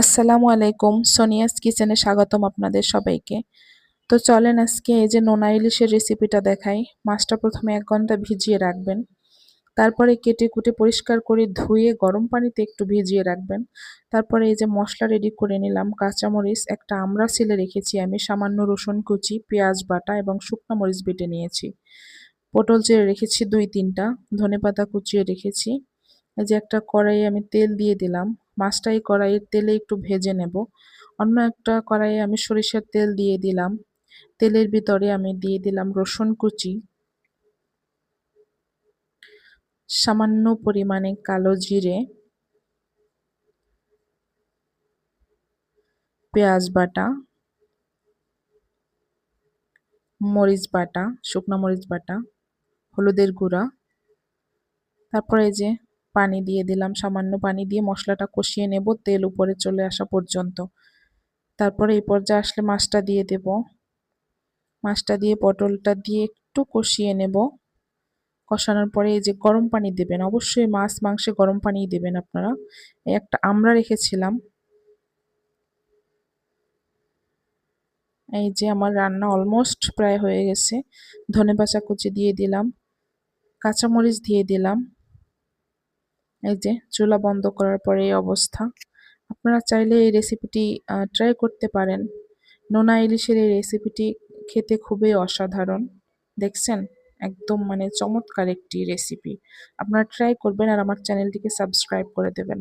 আসসালামু আলাইকুম। সোনিয়াস কিচেনে স্বাগতম আপনাদের সবাইকে। তো চলেন আজকে এই যে নোনা ইলিশের রেসিপিটা দেখাই। মাছটা প্রথমে এক ঘণ্টা ভিজিয়ে রাখবেন। তারপরে কেটে কুটে পরিষ্কার করে ধুয়ে গরম পানিতে একটু ভিজিয়ে রাখবেন। তারপরে এই যে মশলা রেডি করে নিলাম। কাঁচামরিচ, একটা আমড়া ছিলে রেখেছি আমি, সামান্য রসুন কুচি, পেঁয়াজ বাটা এবং শুকনো মরিচ বেটে নিয়েছি। পটল চেড়ে রেখেছি দুই তিনটা ধনে পাতা কুচিয়ে রেখেছি। এই যে একটা কড়াইয়ে আমি তেল দিয়ে দিলাম। মাছটা এই কড়াইয়ের তেলে একটু ভেজে নেব। অন্য একটা কড়াইয়ে আমি সরিষার তেল দিয়ে দিলাম। তেলের ভিতরে আমি দিয়ে দিলাম রসুন কুচি। সামান্য পরিমাণে কালো জিরে। পেঁয়াজ বাটা। মরিচ বাটা, শুকনো মরিচ বাটা, হলুদের গুঁড়া। তারপরে যে পানি দিয়ে দিলাম, সামান্য পানি দিয়ে মশলাটা কষিয়ে নেব, তেল উপরে চলে আসা পর্যন্ত। তারপরে এই পর্যায়ে আসলে মাছটা দিয়ে দেব। মাছটা দিয়ে পটলটা দিয়ে একটু কষিয়ে নেব। কষানোর পরে এই যে গরম পানি দেবেন, অবশ্যই মাছ মাংসে গরম পানি দেবেন আপনারা। একটা আমরা রেখেছিলাম। এই যে আমার রান্না অলমোস্ট প্রায় হয়ে গেছে। ধনে পাচা কুচি দিয়ে দিলাম, কাঁচামরিচ দিয়ে দিলাম। এই যে চুলা বন্ধ করার পরে এই অবস্থা। আপনারা চাইলে এই রেসিপিটি ট্রাই করতে পারেন। নোনা ইলিশের এই রেসিপিটি খেতে খুবই অসাধারণ। দেখছেন? একদম মানে চমৎকার একটি রেসিপি আপনারা ট্রাই করবেন আর আমার চ্যানেলটিকে সাবস্ক্রাইব করে দেবেন।